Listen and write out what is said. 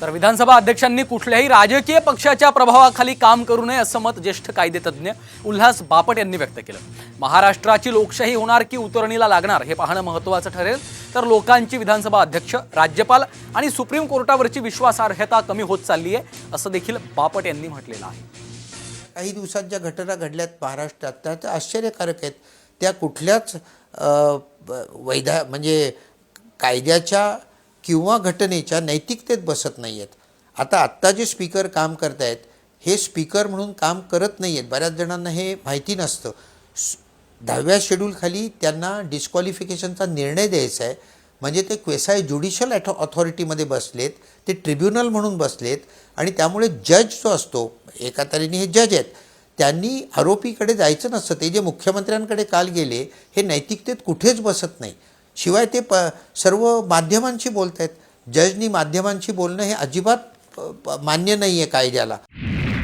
तर विधानसभा अध्यक्षांनी कुठल्याही राजकीय पक्षाच्या प्रभावाखाली काम करू नये असं मत ज्येष्ठ कायदेतज्ञ उल्हास बापट यांनी व्यक्त केलं. महाराष्ट्राची लोकशाही होणार की उतरणीला लागणार हे पाहणं महत्त्वाचं ठरेल. तर लोकांची विधानसभा अध्यक्ष राज्यपाल आणि सुप्रीम कोर्टावरची विश्वासार्हता कमी होत चालली आहे असं देखील बापट यांनी म्हटलेलं आहे. काही दिवसात ज्या घटना घडल्यात महाराष्ट्रात. त्या त्या आश्चर्यकारक आहेत. त्या कुठल्याच ब- वैधा म्हणजे कायद्याच्या किंवा घटनेच्या नैतिकतेत बसत नाही आहेत आता आत्ता जे स्पीकर काम करत आहेत हे स्पीकर म्हणून काम करत नाही आहेत बऱ्याच जणांना हे माहिती नसतं. दहाव्या शेड्यूलखाली त्यांना डिस्क्वालिफिकेशनचा निर्णय द्यायचा आहे. म्हणजे ते क्वेसाय ज्युडिशियल ॲथॉ ऑथॉरिटीमध्ये बसलेत ते ट्रिब्युनल म्हणून बसलेत आणि त्यामुळे जज जो असतो एका तऱ्हेने हे जज आहेत. त्यांनी आरोपीकडे जायचं नसतं. ते जे मुख्यमंत्र्यांकडे काल गेले हे नैतिकतेत कुठेच बसत नाही. शिवाय ते प सर्व माध्यमांशी बोलत आहेत जजनी माध्यमांशी बोलणं हे अजिबात प- मान्य नाही आहे कायद्याला.